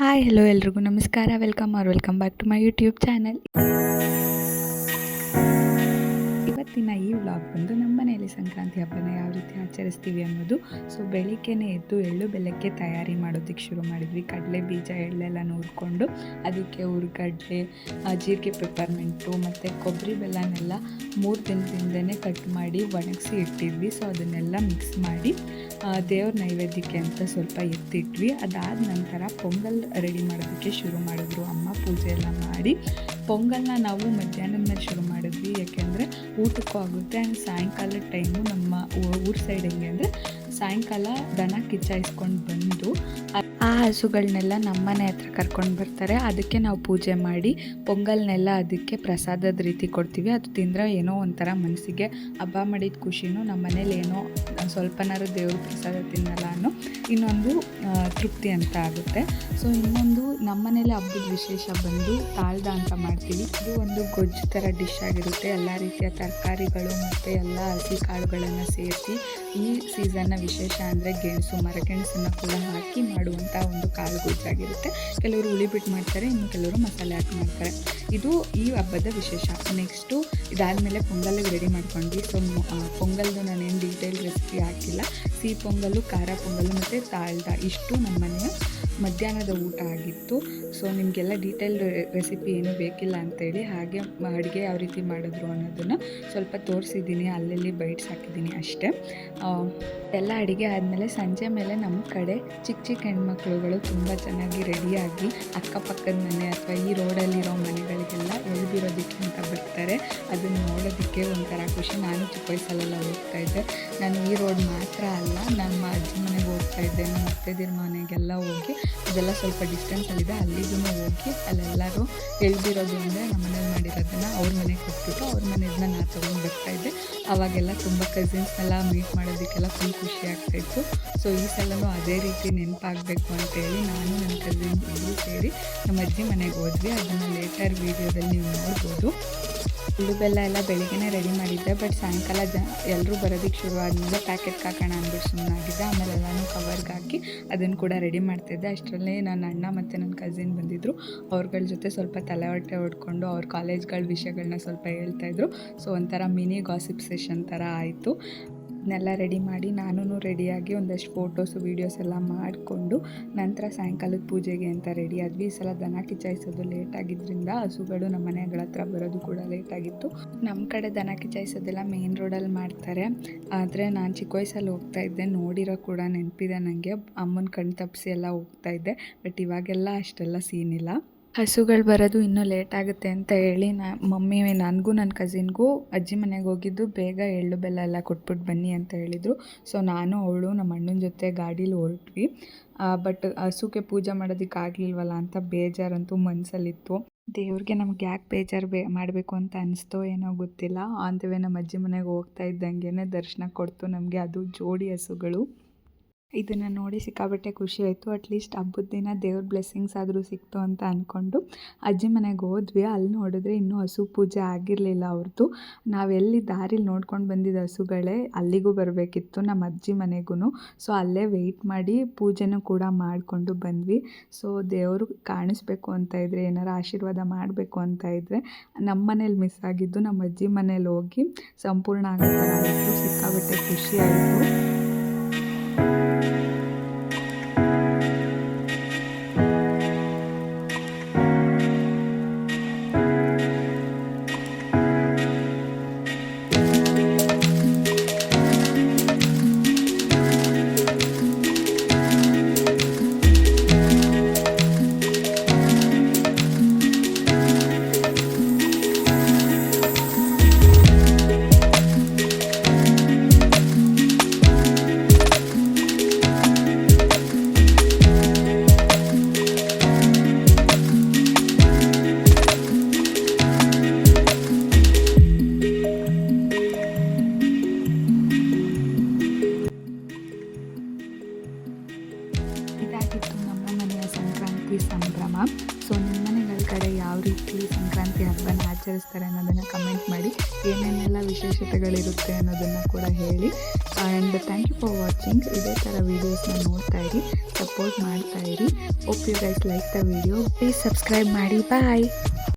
Hi hello ಎಲ್ರಿಗೂ ನಮಸ್ಕಾರ. Welcome or welcome back to my YouTube channel ಇವತ್ತಿನ ಈ ವ್ಲಾಗ್ ಬಂದು ನಮ್ಮ ಮನೆಯಲ್ಲಿ ಸಂಕ್ರಾಂತಿ ಹಬ್ಬನ ಯಾವ ರೀತಿ ಆಚರಿಸ್ತೀವಿ ಅನ್ನೋದು. ಸೊ ಬೆಳಿಗ್ಗೆನೆ ಎದ್ದು ಎಳ್ಳು ಬೆಲ್ಲಕ್ಕೆ ತಯಾರಿ ಮಾಡೋದಕ್ಕೆ ಶುರು ಮಾಡಿದ್ವಿ. ಕಡಲೆ ಬೀಜ ಎಳ್ಳೆಲ್ಲ ನೂರ್ಕೊಂಡು ಅದಕ್ಕೆ ಹುರ್ಗಡ್ಲೆ ಜೀರಿಗೆ ಪೆಪ್ಪರ್ಮೆಂಟು ಮತ್ತು ಕೊಬ್ಬರಿ ಬೆಲ್ಲನೆಲ್ಲ ಮೂರು ದಿನದಿಂದನೇ ಕಟ್ ಮಾಡಿ ಒಣಗಿಸಿ ಇಟ್ಟಿದ್ವಿ. ಸೊ ಅದನ್ನೆಲ್ಲ ಮಿಕ್ಸ್ ಮಾಡಿ ದೇವ್ರ ನೈವೇದ್ಯಕ್ಕೆ ಅಂತ ಸ್ವಲ್ಪ ಎತ್ತಿಟ್ವಿ. ಅದಾದ ನಂತರ, ಪೊಂಗಲ್ ರೆಡಿ ಮಾಡೋದಕ್ಕೆ ಶುರು ಮಾಡಿದ್ರು. ಅಮ್ಮ ಪೂಜೆ ಎಲ್ಲ ಮಾಡಿ ಪೊಂಗಲ್ನ ನಾವು ಮಧ್ಯಾಹ್ನದ ಶುರು ಮಾಡಿದ್ವಿ. ಯಾಕೆಂದರೆ ಊಟಕ್ಕೂ ಆಗುತ್ತೆ. ಆ್ಯಂಡ್ ಸಾಯಂಕಾಲದ ಟೈಮು ನಮ್ಮ ಊರ ಸೈಡ್ ಹೆಂಗೆ ಅಂದರೆ ಸಾಯಂಕಾಲ ದನ ಕಿಚ್ಚಾಯಿಸ್ಕೊಂಡು ಬಂದು ಆ- ಆ ಹಸುಗಳನ್ನೆಲ್ಲ ನಮ್ಮನೆ ಹತ್ರ ಕರ್ಕೊಂಡು ಬರ್ತಾರೆ. ಅದಕ್ಕೆ ನಾವು ಪೂಜೆ ಮಾಡಿ ಪೊಂಗಲ್ನೆಲ್ಲ ಅದಕ್ಕೆ ಪ್ರಸಾದದ ರೀತಿ ಕೊಡ್ತೀವಿ. ಅದು ತಿಂದರೆ ಏನೋ ಒಂಥರ ಮನಸ್ಸಿಗೆ ಹಬ್ಬ ಮಾಡಿದ ಖುಷಿನೂ ನಮ್ಮ ಮನೇಲಿ ಏನೋ ಸ್ವಲ್ಪನಾರು ದೇವ್ರ ಪ್ರಸಾದ ತಿನ್ನಲ್ಲ ಅನ್ನೋ ಇನ್ನೊಂದು ತೃಪ್ತಿ ಅಂತ ಆಗುತ್ತೆ. ಸೊ ಇನ್ನೊಂದು ನಮ್ಮನೇಲಿ ಹಬ್ಬದ ವಿಶೇಷ ಬಂದು ತಾಳ್ದ ಅಂತ ಮಾಡ್ತೀವಿ. ಇದು ಒಂದು ಗೊಜ್ಜು ಥರ ಡಿಶ್ ಆಗಿರುತ್ತೆ. ಎಲ್ಲ ರೀತಿಯ ತರಕಾರಿಗಳು ಮತ್ತು ಎಲ್ಲ ಹಸಿ ಕಾಳುಗಳನ್ನು ಸೇರಿಸಿ ಈ ಸೀಸನ್ನ ವಿಶೇಷ ಅಂದರೆ ಗೆಣಸು, ಮರಗೆಣಸನ್ನು ಕೂಡ ಹಾಕಿ ಮಾಡುವಂಥ ಒಂದು ಕಾಳು ಗೊಜ್ಜಾಗಿರುತ್ತೆ ಕೆಲವರು ಉಳಿಬಿಟ್ಟು ಮಾಡ್ತಾರೆ, ಇನ್ನು ಕೆಲವರು ಮಸಾಲೆ ಹಾಕಿ ಮಾಡ್ತಾರೆ. ಇದು ಈ ಹಬ್ಬದ ವಿಶೇಷ. ನೆಕ್ಸ್ಟು ಇದಾದಮೇಲೆ ಪೊಂಗಲಿಗೆ ರೆಡಿ ಮಾಡ್ಕೊಂಡ್ವಿ. ಸೊ ಪೊಂಗಲ್ದು ನಾನೇನು ಡೀಟೇಲ್ ರೆಸಿಪಿ ಹಾಕಿಲ್ಲ. ಸಿಹಿ ಪೊಂಗಲ್ಲು, ಖಾರ ಪೊಂಗಲ್ಲು ಮತ್ತು ತಾಳ್ದ ಇಷ್ಟು ನಮ್ಮ ಮನೆಯ ಮಧ್ಯಾಹ್ನದ ಊಟ ಆಗಿತ್ತು. ಸೊ ನಿಮಗೆಲ್ಲ ಡೀಟೇಲ್ ರೆಸಿಪಿ ಏನು ಬೇಕಿಲ್ಲ ಅಂತೇಳಿ ಹಾಗೆ ಅಡುಗೆ ಯಾವ ರೀತಿ ಮಾಡಿದ್ರು ಅನ್ನೋದನ್ನು ಸ್ವಲ್ಪ ತೋರಿಸಿದ್ದೀನಿ. ಅಲ್ಲಲ್ಲಿ ಬೈಟ್ಸ್ ಹಾಕಿದ್ದೀನಿ ಅಷ್ಟೇ. ಎಲ್ಲ ಅಡುಗೆ ಆದಮೇಲೆ ಸಂಜೆ ಮೇಲೆ ನಮ್ಮ ಕಡೆ ಚಿಕ್ಕ ಚಿಕ್ಕ ಹೆಣ್ಮಕ್ಳುಗಳು ತುಂಬ ಚೆನ್ನಾಗಿ ರೆಡಿಯಾಗಿ ಅಕ್ಕಪಕ್ಕದ ಮನೆ ಅಥವಾ ಈ ರೋಡಲ್ಲಿರೋ ಮನೆಗಳಿಗೆಲ್ಲ ಎಳ್ದಿರೋದಕ್ಕೆ ಅಂತ ಬರ್ತಾರೆ. ಅದನ್ನು ನೋಡೋದಕ್ಕೆ ಒಂಥರ ಖುಷಿ. ನಾನು ಚಿಕ್ಕ ವಯಸ್ಸಲ್ಲೆಲ್ಲ ಹೋಗ್ತಾ ಇದ್ದೆ. ನಾನು ಈ ರೋಡ್ ಮಾತ್ರ ಅಲ್ಲ, ನಮ್ಮ ಅಜ್ಜಿ ಮನೆಗೆ ಹೋಗ್ತಾ ಇದ್ದೆ ನಮ್ಮ ಅತ್ತೆದಿರ ಮನೆಗೆಲ್ಲ ಹೋಗಿ. ಅದೆಲ್ಲ ಸ್ವಲ್ಪ ಡಿಸ್ಟೆನ್ಸಲ್ಲಿದೆ ಅಲ್ಲಿಗೂ ಹೋಗಿ ಅಲ್ಲೆಲ್ಲರೂ ಎಳ್ದಿರೋದು ಅಂದರೆ ನಮ್ಮ ಮನೇಲಿ ಮಾಡಿರೋದನ್ನು ಅವ್ರ ಮನೆಗೆ ಕೊಟ್ಬಿಟ್ಟು ಅವ್ರ ಮನೆಯದನ್ನ ನಾನು ತೊಗೊಂಡು ಬರ್ತಾಯಿದ್ದೆ ಅವಾಗೆಲ್ಲ ತುಂಬ ಕಸಿನ್ಸ್ನೆಲ್ಲ ಮೀಟ್ ಮಾಡೋದಕ್ಕೆಲ್ಲ ಫುಲ್ ಖುಷಿ ಆಗ್ತಾಯಿತ್ತು ಸೊ ಈ ಸಲನೂ ಅದೇ ರೀತಿ ನೆನಪಾಗಬೇಕು ಅಂತೇಳಿ ನಾನು ನನ್ನ ಕಸಿನ್ಸ್ ಇಬ್ಬರು ಸೇರಿ ನಮ್ಮ ಅಜ್ಜಿ ಮನೆಗೆ ಹೋದ್ವಿ. ಅದನ್ನು ಲೇಟರ್ ವೀಡಿಯೋದಲ್ಲಿ ನೀವು ನೋಡ್ಬೋದು. ಎಳ್ಳು ಬೆಲ್ಲ ಎಲ್ಲ ಬೆಳಿಗ್ಗೆನೇ ರೆಡಿ ಮಾಡಿದ್ದೆ ಬಟ್ ಸಾಯಂಕಾಲ ಜ ಎಲ್ಲರೂ ಬರೋದಕ್ಕೆ ಶುರು ಆದಮೇಲೆ ಪ್ಯಾಕೆಟ್ಗೆ ಹಾಕೋಣ ಅಂದ್ಬಿಟ್ಟು ಸುಮ್ಮನಾಗಿದ್ದೆ ಆಮೇಲೆ ಎಲ್ಲನೂ ಕವರ್ಗೆ ಹಾಕಿ ಅದನ್ನು ಕೂಡ ರೆಡಿ ಮಾಡ್ತಿದ್ದೆ. ಅಷ್ಟರಲ್ಲಿ ನನ್ನ ಅಣ್ಣ ಮತ್ತು ನನ್ನ ಕಸಿನ್ ಬಂದಿದ್ದರು ಅವ್ರಗಳ ಜೊತೆ ಸ್ವಲ್ಪ ತಲೆ ಹೊಟ್ಟೆ ಹೊಡ್ಕೊಂಡು ಅವ್ರ ಕಾಲೇಜ್ಗಳ ವಿಷಯಗಳನ್ನ ಸ್ವಲ್ಪ ಹೇಳ್ತಾಯಿದ್ರು ಸೊ ಒಂಥರ ಮಿನಿ ಗಾಸಿಪ್ ಸೆಷನ್ ಥರ ಆಯಿತು. ಅದನ್ನೆಲ್ಲ ರೆಡಿ ಮಾಡಿ ನಾನೂ ರೆಡಿಯಾಗಿ ಒಂದಷ್ಟು ಫೋಟೋಸು ವೀಡಿಯೋಸ್ ಎಲ್ಲ ಮಾಡಿಕೊಂಡು ನಂತರ ಸಾಯಂಕಾಲದ ಪೂಜೆಗೆ ಅಂತ ರೆಡಿ ಆದ್ವಿ. ಈ ಸಲ ದನ ಕಿಚಾಯಿಸೋದು ಲೇಟ್ ಆಗಿದ್ದರಿಂದ ಹಸುಗಳು ನಮ್ಮ ಮನೆಗಳ ಹತ್ರ ಬರೋದು ಕೂಡ ಲೇಟ್ ಆಗಿತ್ತು. ನಮ್ಮ ಕಡೆ ದನ ಕಿಚಾಯಿಸೋದೆಲ್ಲ ಮೇನ್ ರೋಡಲ್ಲಿ ಮಾಡ್ತಾರೆ. ಆದರೆ ನಾನು ಚಿಕ್ಕ ವಯಸ್ಸಲ್ಲಿ ಹೋಗ್ತಾ ಇದ್ದೆ. ನೋಡಿರೋ ಕೂಡ ನೆನಪಿದೆ ನನಗೆ ಅಮ್ಮನ ಕಣ್ ತಪ್ಪಿಸಿ ಎಲ್ಲ ಹೋಗ್ತಾ ಇದ್ದೆ. ಬಟ್ ಇವಾಗೆಲ್ಲ ಅಷ್ಟೆಲ್ಲ ಸೀನಿಲ್ಲ ಹಸುಗಳು ಬರೋದು ಇನ್ನೂ ಲೇಟ್ ಆಗುತ್ತೆ ಅಂತ ಹೇಳಿ ನಾ, ಮಮ್ಮಿ, ನನಗೂ ನನ್ನ ಕಸಿನ್ಗೂ ಅಜ್ಜಿ ಮನೆಗೆ ಹೋಗಿದ್ದು ಬೇಗ ಎಳ್ಳು ಬೆಲ್ಲ ಎಲ್ಲ ಕೊಟ್ಬಿಟ್ಟು ಬನ್ನಿ ಅಂತ ಹೇಳಿದರು. ಸೊ, ನಾನು, ಅವಳು ನಮ್ಮ ಅಣ್ಣನ ಜೊತೆ ಗಾಡೀಲಿ ಹೊರಟ್ವಿ. ಬಟ್ ಹಸುಗೆ ಪೂಜೆ ಮಾಡೋದಕ್ಕೆ ಆಗಲಿಲ್ವಲ್ಲ ಅಂತ ಬೇಜಾರಂತೂ ಮನಸ್ಸಲ್ಲಿತ್ತು ದೇವ್ರಿಗೆ ನಮ್ಗೆ ಯಾಕೆ ಬೇಜಾರು ಬೇ, ಮಾಡಬೇಕು ಅಂತ ಅನಿಸ್ತೋ ಏನೋ ಗೊತ್ತಿಲ್ಲ. ಅಂತವೇ ನಮ್ಮ ಅಜ್ಜಿ ಮನೆಗೆ ಹೋಗ್ತಾ ಇದ್ದಂಗೆ ದರ್ಶನ ಕೊಡ್ತು ನಮಗೆ. ಅದು ಜೋಡಿ ಹಸುಗಳು. ಇದನ್ನು ನೋಡಿ ಸಿಕ್ಕಾಬಟ್ಟೆ ಖುಷಿ ಆಯಿತು. ಅಟ್ಲೀಸ್ಟ್ ಹಬ್ಬದ ದಿನ ದೇವ್ರ ಬ್ಲೆಸ್ಸಿಂಗ್ಸ್ ಆದರೂ ಸಿಕ್ತು ಅಂತ ಅಂದ್ಕೊಂಡು ಅಜ್ಜಿ ಮನೆಗೆ ಹೋದ್ವಿ. ಅಲ್ಲಿ ನೋಡಿದ್ರೆ ಇನ್ನೂ ಹಸು ಪೂಜೆ ಆಗಿರಲಿಲ್ಲ ಅವ್ರದ್ದು ನಾವೆಲ್ಲಿ ದಾರಿಲಿ ನೋಡ್ಕೊಂಡು ಬಂದಿದ್ದ ಹಸುಗಳೇ ಅಲ್ಲಿಗೂ ಬರಬೇಕಿತ್ತು ನಮ್ಮ ಅಜ್ಜಿ ಮನೆಗೂ ಸೊ ಅಲ್ಲೇ ವೆಯ್ಟ್ ಮಾಡಿ ಪೂಜೆನೂ ಕೂಡ ಮಾಡಿಕೊಂಡು ಬಂದ್ವಿ. ಸೊ ದೇವರು ಕಾಣಿಸ್ಬೇಕು ಅಂತ ಇದ್ದರೆ ಏನಾರು ಆಶೀರ್ವಾದ ಮಾಡಬೇಕು ಅಂತ ಇದ್ದರೆ ನಮ್ಮ ಮನೇಲಿ ಮಿಸ್ ಆಗಿದ್ದು ನಮ್ಮ ಅಜ್ಜಿ ಮನೇಲಿ ಹೋಗಿ ಸಂಪೂರ್ಣ ಆಗೋ ಥರ ಆಯಿತು ಸಿಕ್ಕಾಬಟ್ಟೆ ಖುಷಿ ಸಂಕ್ರಾಂತಿ ಸಂಭ್ರಮ. ಸೊ ನಿಮ್ಮ ಮನೆಗಳ ಕಡೆ ಯಾವ ರೀತಿ ಸಂಕ್ರಾಂತಿ ಹಬ್ಬನ ಆಚರಿಸ್ತಾರೆ ಅನ್ನೋದನ್ನು ಕಮೆಂಟ್ ಮಾಡಿ. ಏನೇನೆಲ್ಲ ವಿಶೇಷತೆಗಳಿರುತ್ತೆ ಅನ್ನೋದನ್ನು ಕೂಡ ಹೇಳಿ. And thank you for watching ಇದೇ ಥರ ವೀಡಿಯೋಸ್ನ ನೋಡ್ತಾ ಇರಿ ಸಪೋರ್ಟ್ ಮಾಡ್ತಾ ಇರಿ. Hope you guys like the video please subscribe ಮಾಡಿ. ಬಾಯ್